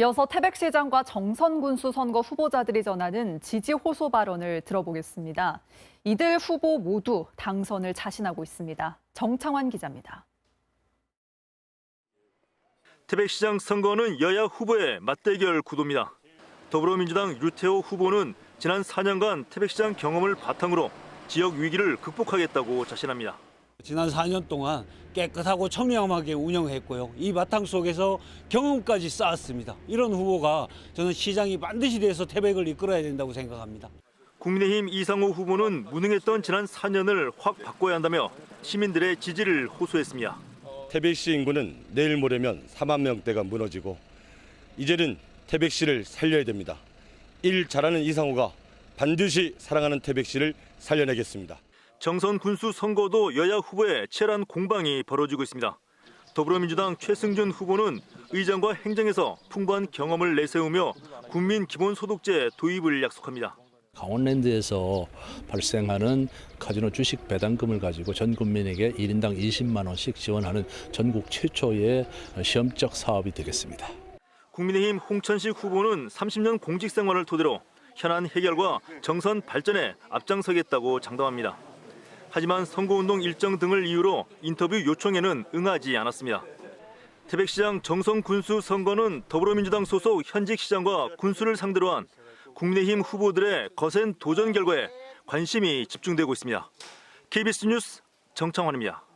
이어서 태백 시장과 정선 군수 선거 후보자들이 전하는 지지 호소 발언을 들어보겠습니다. 이들 후보 모두 당선을 자신하고 있습니다. 정창환 기자입니다. 태백시장 선거는 여야 후보의 맞대결 구도입니다. 더불어민주당 유태호 후보는 지난 4년간 태백시장 경험을 바탕으로 지역 위기를 극복하겠다고 자신합니다. 지난 4년 동안 깨끗하고 청렴하게 운영했고요. 이 바탕 속에서 경험까지 쌓았습니다. 이런 후보가 저는 시장이 반드시 돼서 태백을 이끌어야 된다고 생각합니다. 국민의힘 이상호 후보는 무능했던 지난 4년을 확 바꿔야 한다며 시민들의 지지를 호소했습니다. 태백시 인구는 내일 모레면 4만 명대가 무너지고 이제는 태백시를 살려야 됩니다. 일 잘하는 이상호가 반드시 사랑하는 태백시를 살려내겠습니다. 정선 군수 선거도 여야 후보의 치열한 공방이 벌어지고 있습니다. 더불어민주당 최승준 후보는 의장과 행정에서 풍부한 경험을 내세우며 국민 기본소득제 도입을 약속합니다. 강원랜드에서 발생하는 카지노 주식 배당금을 가지고 전 국민에게 1인당 20만 원씩 지원하는 전국 최초의 시험적 사업이 되겠습니다. 국민의힘 홍천식 후보는 30년 공직 생활을 토대로 현안 해결과 정선 발전에 앞장서겠다고 장담합니다. 하지만 선거운동 일정 등을 이유로 인터뷰 요청에는 응하지 않았습니다. 태백시장 정성 군수 선거는 더불어민주당 소속 현직 시장과 군수를 상대로 한 국민의힘 후보들의 거센 도전 결과에 관심이 집중되고 있습니다. KBS 뉴스 정창환입니다.